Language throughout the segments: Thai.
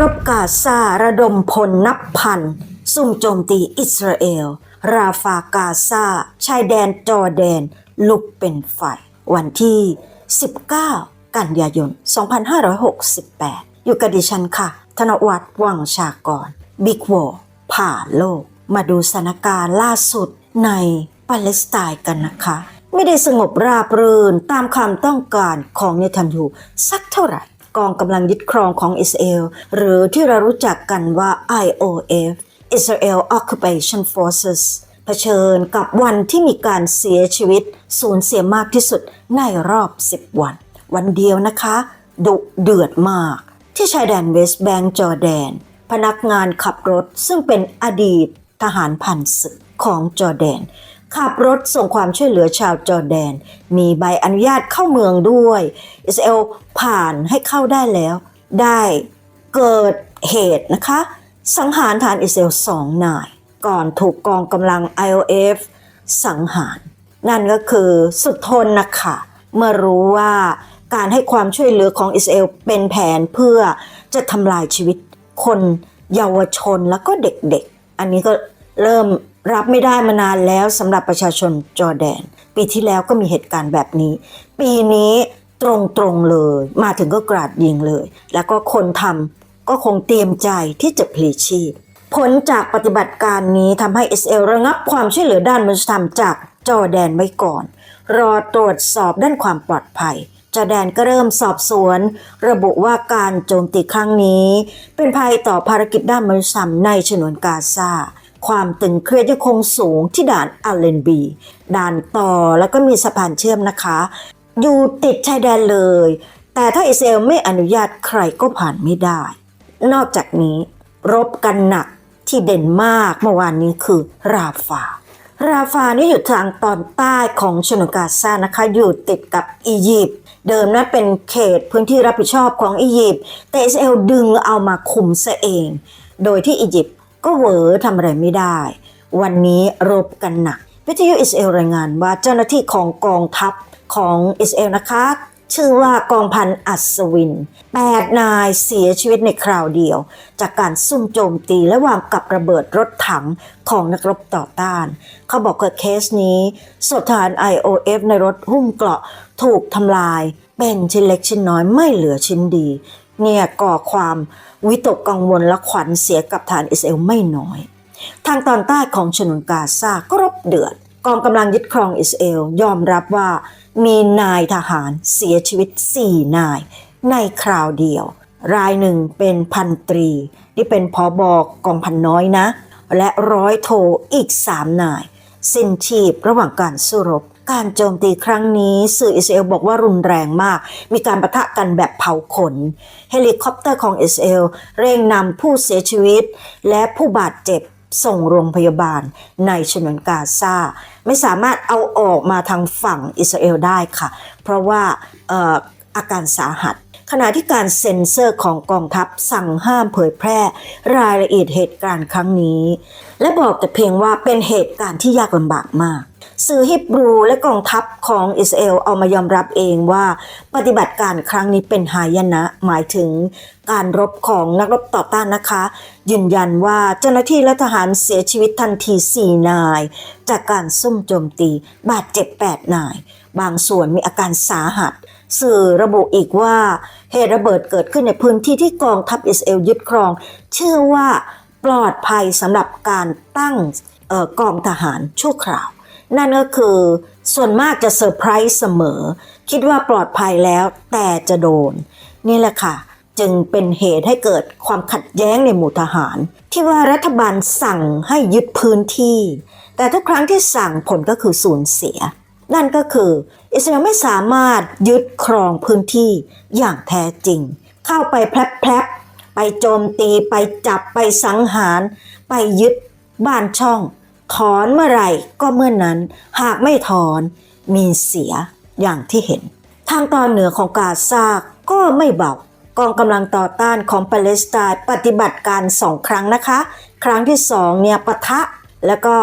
รบกาซาระดมพลนับพัน ซุ่มโจมตีอิสราเอล ราฟากาซาชายแดนจอร์แดน ลุกเป็นไฟวันที่ 19 กันยายน 2568 อยู่กับดิฉันค่ะ ธนวัฒน์วังชากร บิ๊กวอผ่าโลก มาดูสถานการณ์ล่าสุดในปาเลสไตน์กันนะคะ ไม่ได้สงบราบรื่นตามความต้องการของเนทันยูสักเท่าไหร่ กองกำลังยึดครองของอิสราเอล หรือที่เรารู้จักกันว่า IOF Israel Occupation Forces เผชิญกับวันที่มีการเสียชีวิต สูญเสียมากที่สุดในรอบ 10 วัน วันเดียวนะคะ ดุเดือดมาก ที่ชายแดนเวสต์แบงก์จอร์แดน พนักงานขับรถซึ่งเป็นอดีตทหารผ่านศึกของจอร์แดน ขับรถส่งความช่วยเหลือชาวจอร์แดน มีใบอนุญาตเข้าเมืองด้วยอิสราเอลผ่านให้เข้าได้แล้ว ได้เกิดเหตุนะคะ สังหารฐานอิสราเอลสองนาย ก่อนถูกกองกำลัง IOF สังหาร นั่นก็คือสุดทนนะคะเมื่อรู้ว่าการให้ความช่วยเหลือของอิสราเอลเป็นแผนเพื่อจะทำลายชีวิตคนเยาวชนแล้วก็เด็กๆ อันนี้ก็เริ่ม รับไม่ได้มานานแล้วสำหรับประชาชนจอร์แดน ปีที่แล้วก็มีเหตุการณ์แบบนี้ ปีนี้ตรงๆเลย มาถึงก็กราดยิงเลย แล้วก็คนทำก็คงเตรียมใจที่จะพลีชีพ ผลจากปฏิบัติการนี้ทำให้อิสราเอลระงับความช่วยเหลือด้านมนุษยธรรมจากจอแดนไว้ก่อน รอตรวจสอบด้านความปลอดภัยจอแดนก็เริ่มสอบสวน ระบุว่าการโจมตีครั้งนี้ เป็นภัยต่อภารกิจด้านมนุษยธรรมในฉนวนกาซา ความตึงเครียดยังคงสูงที่ด่านอัลเลนบีด่านต่อแล้วก็มีสะพานเชื่อมนะคะ อยู่ติดชายแดนเลย แต่ถ้าอิสราเอลไม่อนุญาตใครก็ผ่านไม่ได้ นอกจากนี้รบกันหนักที่เด่นมากเมื่อวานนี้คือราฟา ราฟานี่อยู่ทางตอนใต้ของชนกาซานะคะ อยู่ติดกับอียิปต์เดิมนั้นเป็นเขตพื้นที่รับผิดชอบของอียิปต์แต่อิสราเอลดึงเอามาคุมซะเอง โดยที่อียิปต์ ก็เหวอทำอะไรไม่ได้ วันนี้รบกันหนักวิทยุอิสเอลรายงานว่าเจ้าหน้าที่ของกองทัพของอิสเอลนะคะ ชื่อว่ากองพันอัศวิน 8 นายเสียชีวิตในคราวเดียว จากการซุ่มโจมตีและวางกับระเบิดรถถังของนักรบต่อต้าน เขาบอกว่าเคสนี้สถาน IOF ในรถหุ้มเกราะถูกทำลาย เป็นชิ้นเล็กชิ้นน้อยไม่เหลือชิ้นดี เนี่ยก่อความวิตกกังวลและขวัญเสียกับฐานอิสราเอลไม่น้อย ทางตอนใต้ของฉนวนกาซาก็รบเดือด กองกำลังยึดครองอิสราเอลยอมรับว่ามีนายทหารเสียชีวิต 4 นาย ในคราวเดียว รายหนึ่งเป็นพันตรีที่เป็นพอบอกกองพันน้อยนะ และร้อยโทอีก3นาย สิ้นชีพระหว่างการสู้รบ การโจมตีครั้งนี้สื่ออิสราเอลบอกว่ารุนแรงมาก มีการประทะกันแบบเผาขน เฮลิคอปเตอร์ของอิสราเอลเร่งนำผู้เสียชีวิต และผู้บาดเจ็บส่งโรงพยาบาลในฉนวนกาซาไม่สามารถเอาออกมาทางฝั่งอิสราเอลได้ค่ะ เพราะว่าอออาการสาหัสขณะที่การเซ็นเซอร์ของกองทัพสั่งห้ามเผยแพร่ รายละเอียดเหตุการณ์ครั้งนี้ และบอกแต่เพียงว่าเป็นเหตุการณ์ที่ยากลำบากมาก สื่อฮิบรูและกองทัพของอิสราเอลเอามายอมรับเองว่าปฏิบัติการครั้งนี้เป็นหายนะ หมายถึงการรบของนักรบต่อต้านนะคะ ยืนยันว่าเจ้าหน้าที่และทหารเสียชีวิตทันที 4 นาย จากการซุ่มโจมตีบาดเจ็บ 8 นาย บางส่วนมีอาการสาหัส สื่อระบุอีกว่าเหตุระเบิดเกิดขึ้นในพื้นที่ที่กองทัพอิสราเอลยึดครอง เชื่อว่าปลอดภัยสำหรับการตั้งออกองทหารชั่วคราว นั่นก็คือ ส่วนมากจะเซอร์ไพรส์เสมอ คิดว่าปลอดภัยแล้วแต่จะโดน นี่แหละค่ะ จึงเป็นเหตุให้เกิดความขัดแย้งในหมู่ทหาร ที่ว่ารัฐบาลสั่งให้ยึดพื้นที่ แต่ทุกครั้งที่สั่งผลก็คือสูญเสีย นั่นก็คืออิสราเอลไม่สามารถยึดครองพื้นที่อย่างแท้จริง เข้าไปแพลบไปโจมตีไปจับไปสังหาร ไปยึดบ้านช่อง ถอนเมื่อไหร่ก็เมื่อนนั้น หากไม่ถอนมีเสียอย่างที่เห็น ทางตอนเหนือของกาซาก็ไม่เบากองกำลังต่อต้านของปาเลสไตน์ปฏิบัติการสองครั้งนะคะ ครั้งที่สองเนี่ยปะทะแล้วก็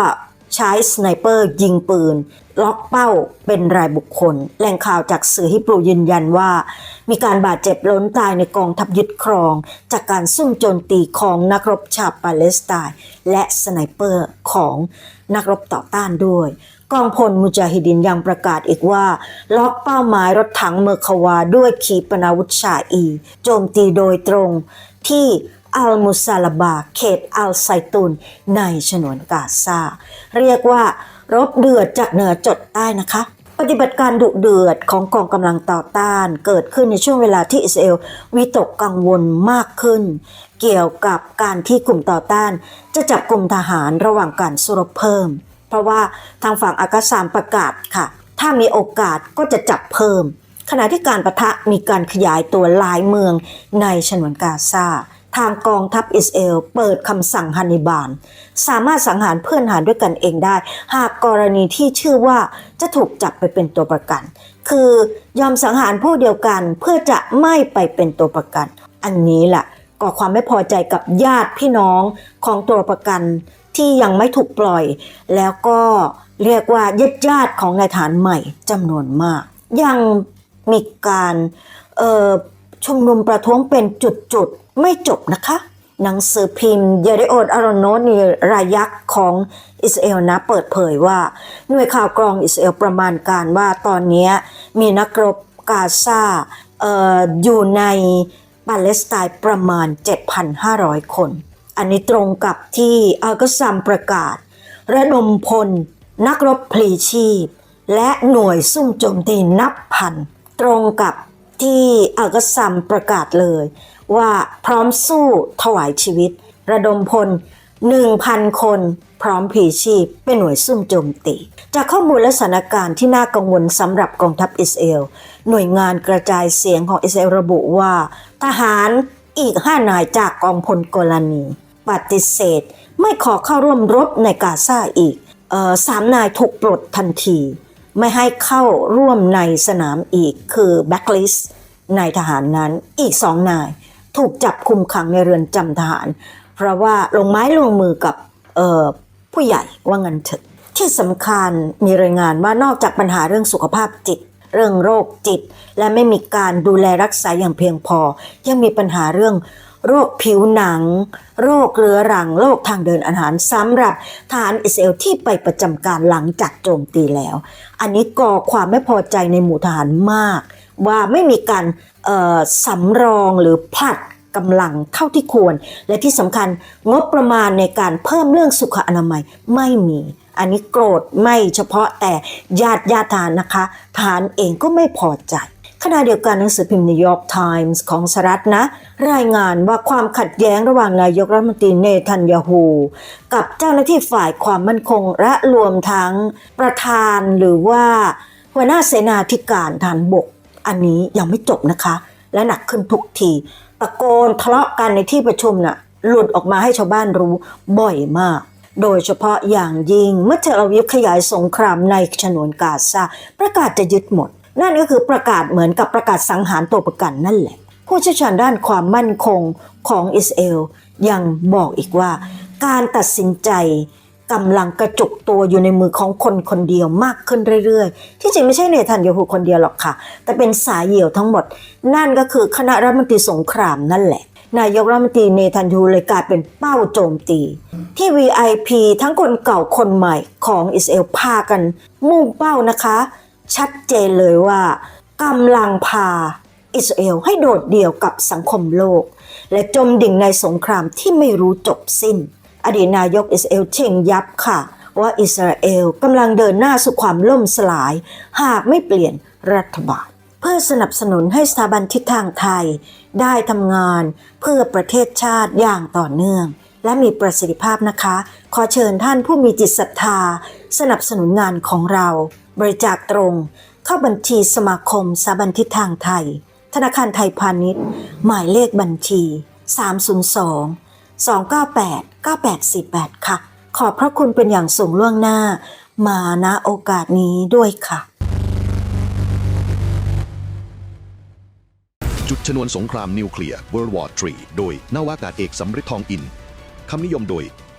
ใช้สไนเปอร์ยิงปืน ล็อกเป้าเป็นรายบุคคล แหล่งข่าวจากสื่อฮิบรูยืนยันว่า มีการบาดเจ็บล้นตายในกองทัพยึดครอง จากการซุ่มโจมตีของนักรบชาวปาเลสไตน์และสไนเปอร์ของนักรบต่อต้านด้วยกองพลมุจาฮิดินยังประกาศอีกว่า ล็อกเป้าหมายรถถังเมอร์ควาด้วยขีปนาวุธชาอี โจมตีโดยตรงที่ อัลมุซาลาบา เขตอัลไซตุนในฉนวนกาซา เรียกว่ารบเดือดจากเหนือจดใต้นะคะ ปฏิบัติการดุเดือดของกองกำลังต่อต้าน เกิดขึ้นในช่วงเวลาที่อิสราเอลวิตกกังวลมากขึ้น เกี่ยวกับการที่กลุ่มต่อต้าน จะจับกลุ่มทหารระหว่างการสู้รบเพิ่ม เพราะว่าทางฝั่งอากาซามประกาศค่ะ ถ้ามีโอกาสก็จะจับเพิ่มขณะที่การประทะมีการขยายตัวหลายเมืองในฉนวนกาซา ทางกองทัพอิสราเอลเปิดคำสั่งฮันนิบาล สามารถสังหารเพื่อนหารด้วยกันเองได้ หากกรณีที่ชื่อว่าจะถูกจับไปเป็นตัวประกัน คือยอมสังหารผู้เดียวกันเพื่อจะไม่ไปเป็นตัวประกัน อันนี้แหละก่อความไม่พอใจกับญาติพี่น้องของตัวประกันที่ยังไม่ถูกปล่อย แล้วก็เรียกว่าญาติญาติของนายฐานใหม่จำนวนมาก ยังมีการเอ่อ ชุมนุมประท้วงเป็นจุดๆ ไม่จบนะคะ หนังสือพิมพ์เยเดโอดอารอนโนนีรายักษ์ของอิสราเอลนะเปิดเผยว่า หน่วยข่าวกรองอิสราเอลประมาณการว่าตอนนี้มีนักรบกาซาอออยู่ในปาเลสไตน์ประมาณ 7,500 คน อันนี้ตรงกับที่อัลกซัมประกาศ ระดมพล นักรบพลีชีพ และหน่วยซุ่มโจมตีนับพัน ตรงกับ ที่อัลกซัมประกาศเลย ว่าพร้อมสู้ถวายชีวิต ระดมพล 1,000 คนพร้อมพลีชีพ เป็นหน่วยซุ่มโจมตี จากข้อมูลและสถานการณ์ที่น่ากังวลสำหรับกองทัพอิสราเอลหน่วยงานกระจายเสียงของอิสราเอลระบุว่า ทหารอีก5นายจากกองพลโกลานีปฏิเสธ ไม่ขอเข้าร่วมรบในกาซาอีกออสามนายถูกปลดทันที ไม่ให้เข้าร่วมในสนามอีกคือแบ็คลิสในทหารนั้นอีกสองนาย ถูกจับคุมขังในเรือนจำทหาร เพราะว่าลงไม้ลงมือกับผู้ใหญ่ว่างันเถอะที่สำคัญมีรายงานว่านอกจากปัญหาเรื่องสุขภาพจิต เรื่องโรคจิต และไม่มีการดูแลรักษาอย่างเพียงพอ ยังมีปัญหาเรื่อง โรคผิวหนัง โรคเรื้อรัง โรคทางเดินอาหารสำหรับทหารอิสราเอลที่ไปประจำการหลังจากโจมตีแล้ว อันนี้ก่อความไม่พอใจในหมู่ทหารมาก ว่าไม่มีการสำรองหรือผลัดกำลังเท่าที่ควร และที่สำคัญงบประมาณในการเพิ่มเรื่องสุขอนามัยไม่มี อันนี้โกรธไม่เฉพาะแต่ญาติญาติทารนะคะ ทารเองก็ไม่พอใจ ขณะเดียวกันหนังสือพิมพ์นิวยอร์กไทมส์ของสหรัฐนะ รายงานว่าความขัดแย้งระหว่างนายกรัฐมนตรีเนทันยาฮูกับเจ้าหน้าที่ฝ่ายความมั่นคงและรวมทั้งประธานหรือว่าหัวหน้าเสนาธิการฐานบก อันนี้ยังไม่จบนะคะ และหนักขึ้นทุกทีตะโกนทะเลาะกันในที่ประชุมน่ะหลุดออกมาให้ชาวบ้านรู้บ่อยมากโดยเฉพาะอย่างยิ่งเมื่อเทลอาวิฟขยายสงครามในฉนวนกาซาประกาศจะยึดหมด นั่นก็คือประกาศเหมือนกับประกาศสังหารตัวประกันนั่นแหละ ผู้เชี่ยวชาญด้านความมั่นคงของอิสราเอลยังบอกอีกว่า การตัดสินใจกำลังกระจุกตัวอยู่ในมือของคนคนเดียวมากขึ้นเรื่อยๆ ที่จริงไม่ใช่เนทันยาฮูคนเดียวหรอกค่ะ แต่เป็นสายเหี่ยวทั้งหมด นั่นก็คือคณะรัฐมนตรีสงครามนั่นแหละ นายกรัฐมนตรีเนทันยูเลยกลายเป็นเป้าโจมตี ที่ VIP ทั้งคนเก่าคนใหม่ของอิสราเอลพากัน มุ่งเป้านะคะ ชัดเจนเลยว่ากำลังพาอิสราเอลให้โดดเดี่ยวกับสังคมโลก และจมดิ่งในสงครามที่ไม่รู้จบสิ้น อดีตนายกอิสราเอลเชงยับค่ะ ว่าอิสราเอลกำลังเดินหน้าสู่ความล่มสลาย หากไม่เปลี่ยนรัฐบาล เพื่อสนับสนุนให้สถาบันทิศทางไทย ได้ทำงานเพื่อประเทศชาติอย่างต่อเนื่อง และมีประสิทธิภาพนะคะ ขอเชิญท่านผู้มีจิตศรัทธา สนับสนุนงานของเรา บริจาคตรง เข้าบัญชีสมาคมสาบันทิศทางไทย ธนาคารไทยพาณิชย์ หมายเลขบัญชี 302 298 9848 ค่ะ ขอบพระคุณเป็นอย่างสูงล่วงหน้า มาณโอกาสนี้ด้วยค่ะ จุดชนวนสงครามนิวเคลียร์ World War III โดยนาวากาศเอกสำริดทองอิน คำนิยมโดย